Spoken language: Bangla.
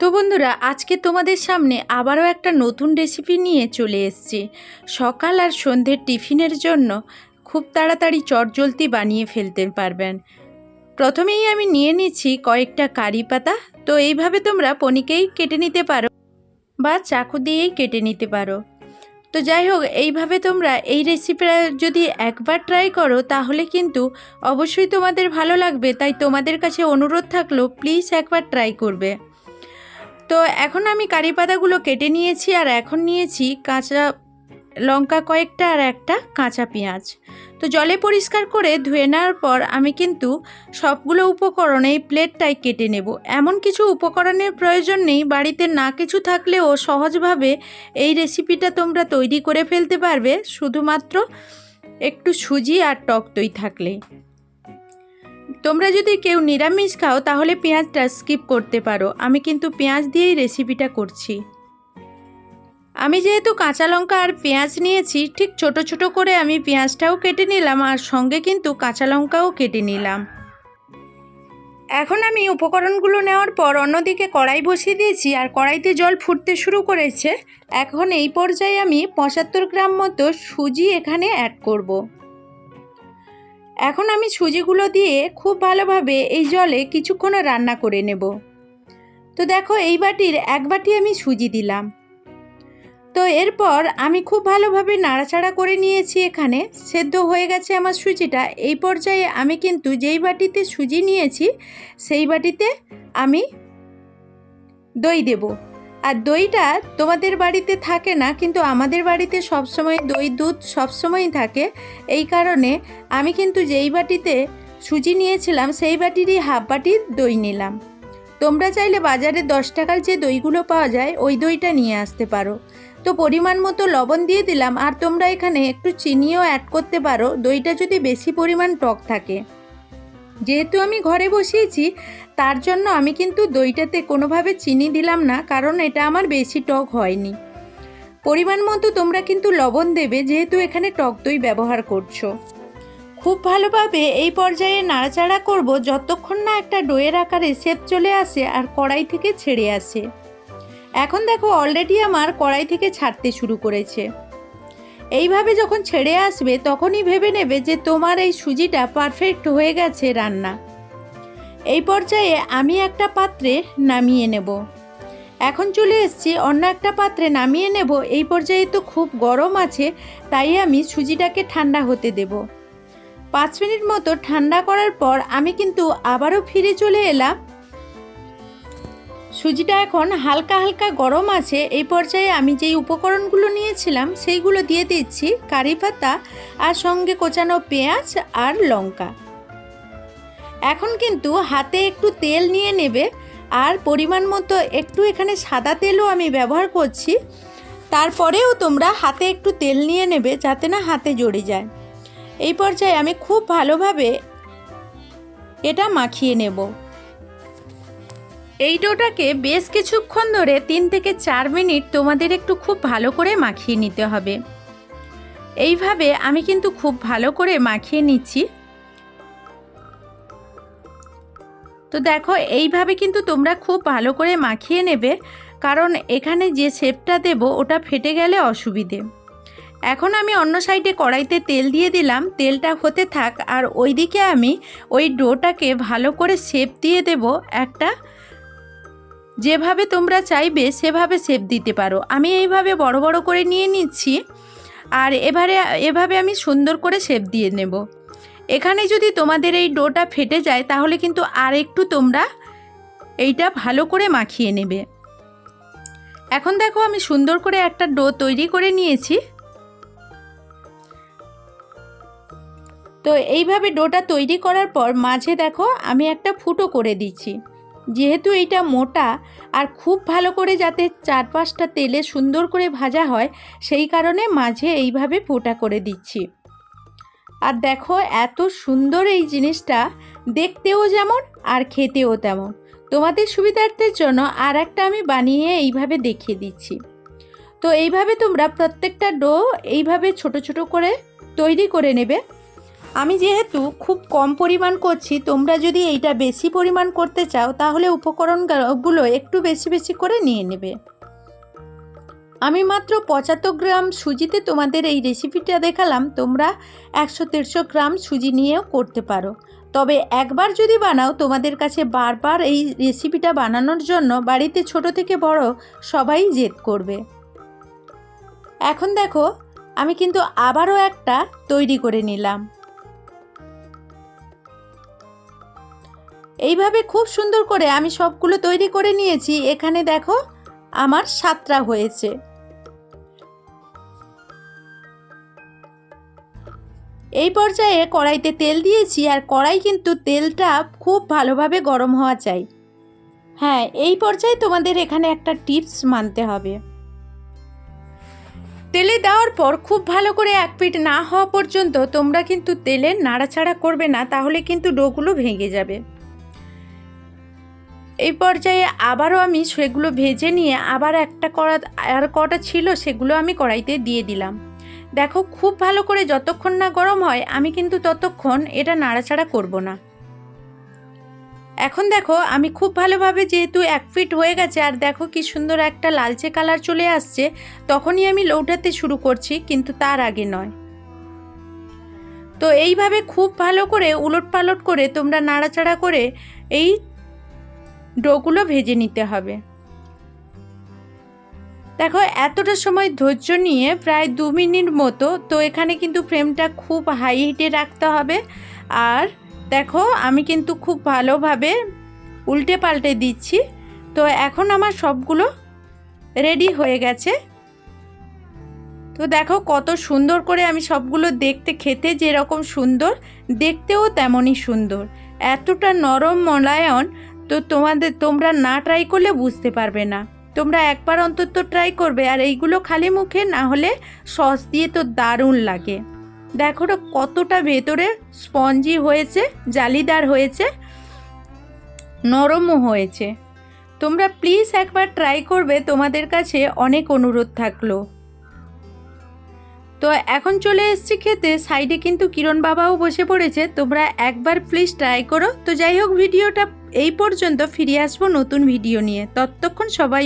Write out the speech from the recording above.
তো বন্ধুরা, আজকে তোমাদের সামনে আবারও একটা নতুন রেসিপি নিয়ে চলে এসেছি। সকাল আর সন্ধ্যের টিফিনের জন্য খুব তাড়াতাড়ি চটজলদি বানিয়ে ফেলতে পারবেন। প্রথমেই আমি নিয়ে নিচ্ছি কয়েকটা কারি পাতা। তো এইভাবে তোমরা পনিকেই কেটে নিতে পারো বা চাকু দিয়েই কেটে নিতে পারো। তো যাই হোক, এইভাবে তোমরা এই রেসিপিটা যদি একবার ট্রাই করো, তাহলে কিন্তু অবশ্যই তোমাদের ভালো লাগবে। তাই তোমাদের কাছে অনুরোধ থাকল প্লিজ একবার ট্রাই করবে। তো এখন আমি কারি পাতাগুলো কেটে নিয়েছি আর এখন নিয়েছি কাঁচা লঙ্কা কয়েকটা আর একটা কাঁচা পেঁয়াজ। তো জলে পরিষ্কার করে ধুয়ে নেওয়ার পর আমি কিন্তু সবগুলো উপকরণ এই প্লেটটাই কেটে নেব। এমন কিছু উপকরণের প্রয়োজন নেই, বাড়িতে না কিছু থাকলেও সহজভাবে এই রেসিপিটা তোমরা তৈরি করে ফেলতে পারবে। শুধুমাত্র একটু সুজি আর টক দই থাকলেই তোমরা যদি কেউ নিরামিষ খাও, তাহলে পেঁয়াজটা স্কিপ করতে পারো। আমি কিন্তু পেঁয়াজ দিয়েই রেসিপিটা করছি। আমি যেহেতু কাঁচা লঙ্কা আর পেঁয়াজ নিয়েছি, ঠিক ছোট ছোট করে আমি পেঁয়াজটাও কেটে নিলাম আর সঙ্গে কিন্তু কাঁচা লঙ্কাও কেটে নিলাম। এখন আমি উপকরণগুলো নেওয়ার পর অন্যদিকে কড়াই বসিয়ে দিয়েছি আর কড়াইতে জল ফুটতে শুরু করেছে। এখন এই পর্যায়ে আমি পঁচাত্তর গ্রাম মতো সুজি এখানে অ্যাড করব। এখন আমি সুজিগুলো দিয়ে খুব ভালোভাবে এই জলে কিছুক্ষণ রান্না করে নেব। তো দেখো, এই বাটির এক বাটি আমি সুজি দিলাম। তো এরপর আমি খুব ভালোভাবে নাড়াচাড়া করে নিয়েছি এখানে, সেদ্ধ হয়ে গেছে আমার সুজিটা। এই পর্যায়ে আমি কিন্তু যেই বাটিতে সুজি নিয়েছি, সেই বাটিতে আমি দই দেব। আর দইটা তোমাদের বাড়িতে থাকে না, কিন্তু আমাদের বাড়িতে সবসময় দই, দুধ সবসময়ই থাকে। এই কারণে আমি কিন্তু যেই বাটিতে সুজি নিয়েছিলাম, সেই বাটিরই হাফ বাটি দই নিলাম। তোমরা চাইলে বাজারে দশ টাকার যে দইগুলো পাওয়া যায়, ওই দইটা নিয়ে আসতে পারো। তো পরিমাণ মতো লবণ দিয়ে দিলাম, আর তোমরা এখানে একটু চিনিও অ্যাড করতে পারো। দইটা যদি বেশি পরিমাণ টক থাকে। যেহেতু আমি ঘরে বসিয়েছি, তার জন্য আমি কিন্তু দইটাতে কোনোভাবে চিনি দিলাম না, কারণ এটা আমার বেশি টক হয়নি। পরিমাণ মতো তোমরা কিন্তু লবণ দেবে, যেহেতু এখানে টক দই ব্যবহার করছ। খুব ভালোভাবে এই পর্যায়ে নাড়াচাড়া করব, যতক্ষণ না একটা ডোয়ের আকারে শেপ চলে আসে আর কড়াই থেকে ছেড়ে আসে। এখন দেখো অলরেডি আমার কড়াই থেকে ছাড়তে শুরু করেছে। এইভাবে যখন ছেড়ে আসবে, তখনই ভেবে নেবে যে তোমার এই সুজিটা পারফেক্ট হয়ে গেছে রান্না। এই পর্যায়ে আমি একটা পাত্রে নামিয়ে নেব। এখন চলে এসেছি অন্য একটা পাত্রে নামিয়ে নেব। এই পর্যায়ে তো খুব গরম আছে, তাই আমি সুজিটাকে ঠান্ডা হতে দেব। পাঁচ মিনিট মতো ঠান্ডা করার পর আমি কিন্তু আবারও ফিরে চলে এলাম সুজিটা এখন হালকা হালকা গরম আছে, এই পর্যায়ে আমি যেই উপকরণগুলো নিয়েছিলাম সেইগুলো দিয়ে দিচ্ছি, কারি পাতা আর সঙ্গে কোচানো পেঁয়াজ আর লঙ্কা। এখন কিন্তু হাতে একটু তেল নিয়ে নেবে, আর পরিমাণ মতো একটু এখানে সাদা তেলও আমি ব্যবহার করছি। তারপরেও তোমরা হাতে একটু তেল নিয়ে নেবে যাতে না হাতে জড়ে যায়। এই পর্যায়ে আমি খুব ভালোভাবে এটা মাখিয়ে নেব। এই ডোটাকে বেশ কিছুক্ষণ ধরে তিন থেকে চার মিনিট তোমাদের একটু খুব ভালো করে মাখিয়ে নিতে হবে। এইভাবে আমি কিন্তু খুব ভালো করে মাখিয়ে নিচ্ছি। তো দেখো, এইভাবে কিন্তু তোমরা খুব ভালো করে মাখিয়ে নেবে, কারণ এখানে যে শেপটা দেব, ওটা ফেটে গেলে অসুবিধে। এখন আমি অন্য সাইডে কড়াইতে তেল দিয়ে দিলাম, তেলটা হতে থাক, আর ওইদিকে আমি ওই ডোটাকে ভালো করে শেপ দিয়ে দেব একটা যেভাবে তোমরা চাইবে, সেভাবে শেপ দিতে পারো। আমি এইভাবে বড় বড় করে নিয়ে নিচ্ছি, আর এবারে, এভাবে আমি সুন্দর করে শেপ দিয়ে নেব। এখানে যদি তোমাদের এই ডোটা ফেটে যায়, তাহলে কিন্তু আর একটু তোমরা এইটা ভালো করে মাখিয়ে নেবে। এখন দেখো, আমি সুন্দর করে একটা ডো তৈরি করে নিয়েছি। তো এইভাবে ডোটা তৈরি করার পর মাঝে দেখো, আমি একটা ফুটো করে দিচ্ছি। যেহেতু এইটা মোটা আর খুব ভালো করে যাতে চার পাঁচটা তেলে সুন্দর করে ভাজা হয়, সেই কারণে মাঝে এইভাবে ফোটা করে দিচ্ছি। আর দেখো এত সুন্দর এই জিনিসটা, দেখতেও যেমন আর খেতেও তেমন। তোমাদের সুবিধার্থের জন্য আর একটা আমি বানিয়ে এইভাবে দেখিয়ে দিচ্ছি। তো এইভাবে তোমরা প্রত্যেকটা ডো এইভাবে ছোট ছোট করে তৈরি করে নেবে। আমি যেহেতু খুব কম পরিমাণ করছি, তোমরা যদি এইটা বেশি পরিমাণ করতে চাও, তাহলে উপকরণগুলো একটু বেশি বেশি করে নিয়ে নেবে। আমি মাত্র পঁচাত্তর গ্রাম সুজিতে তোমাদের এই রেসিপিটা দেখালাম, তোমরা একশো দেড়শো গ্রাম সুজি নিয়েও করতে পারো। তবে একবার যদি বানাও, তোমাদের কাছে বারবার এই রেসিপিটা বানানোর জন্য বাড়িতে ছোট থেকে বড় সবাই জেদ করবে। এখন দেখো, আমি কিন্তু আবারও একটা তৈরি করে নিলাম। এইভাবে খুব সুন্দর করে আমি সবগুলো তৈরি করে নিয়েছি। এখানে দেখো, আমার সাতটা হয়েছে। এই পর্যায়ে কড়াইতে তেল দিয়েছি আর কড়াই কিন্তু তেলটা খুব ভালোভাবে গরম হওয়া চাই। হ্যাঁ এই পর্যায়ে তোমাদের এখানে একটা টিপস মানতে হবে। তেলে দেওয়ার পর খুব ভালো করে এক পিঠ না হওয়া পর্যন্ত তোমরা কিন্তু তেলে নাড়াচাড়া করবে না, তাহলে কিন্তু ডোগুলো ভেঙে যাবে। এই পর্যায়ে আবারও আমি সেগুলো ভেজে নিয়ে আবার একটা কড়া, আর কটা ছিল সেগুলো আমি কড়াইতে দিয়ে দিলাম। দেখো খুব ভালো করে যতক্ষণ না গরম হয়, আমি কিন্তু ততক্ষণ এটা নাড়াচাড়া করব না। এখন দেখো আমি খুব ভালোভাবে যেহেতু এক ফিট হয়ে গেছে, আর দেখো কি সুন্দর একটা লালচে কালার চলে আসছে, তখনই আমি লৌটাতে শুরু করছি, কিন্তু তার আগে নয়। তো এইভাবে খুব ভালো করে উলট পালট করে তোমরা নাড়াচাড়া করে এই ডোগুলো ভেজে নিতে হবে। দেখো, এতটা সময় ধৈর্য নিয়ে প্রায় দু মিনিট মতো, তো এখানে কিন্তু ফ্রেমটা খুব হাই হিটে রাখতে হবে। আর দেখো, আমি কিন্তু খুব ভালোভাবে উল্টে পাল্টে দিচ্ছি। তো এখন আমার সবগুলো রেডি হয়ে গেছে। তো দেখো, কত সুন্দর করে আমি সবগুলো দেখতে খেতে যেরকম সুন্দর, দেখতেও তেমনই সুন্দর। এতটা নরম মলায়ন তো তোমাদের, তোমরা না ট্রাই করলে বুঝতে পারবে না। তোমরা একবার অন্তত ট্রাই করবে, আর এইগুলো খালি মুখে না হলে সস দিয়ে তো দারুণ লাগে। দেখো কতটা ভেতরে স্পঞ্জি হয়েছে, জালিদার হয়েছে, নরমও হয়েছে। তোমরা প্লিজ একবার ট্রাই করবে, তোমাদের কাছে অনেক অনুরোধ থাকল। তো এখন চলে এসছি খেতে। সাইডে কিন্তু কিরণ বাবাও বসে পড়েছে। তোমরা একবার প্লিজ ট্রাই করো। তো যাই হোক, ভিডিওটা এই পর্যন্ত। ফিরে আসব নতুন ভিডিও নিয়ে। ততক্ষণ সবাই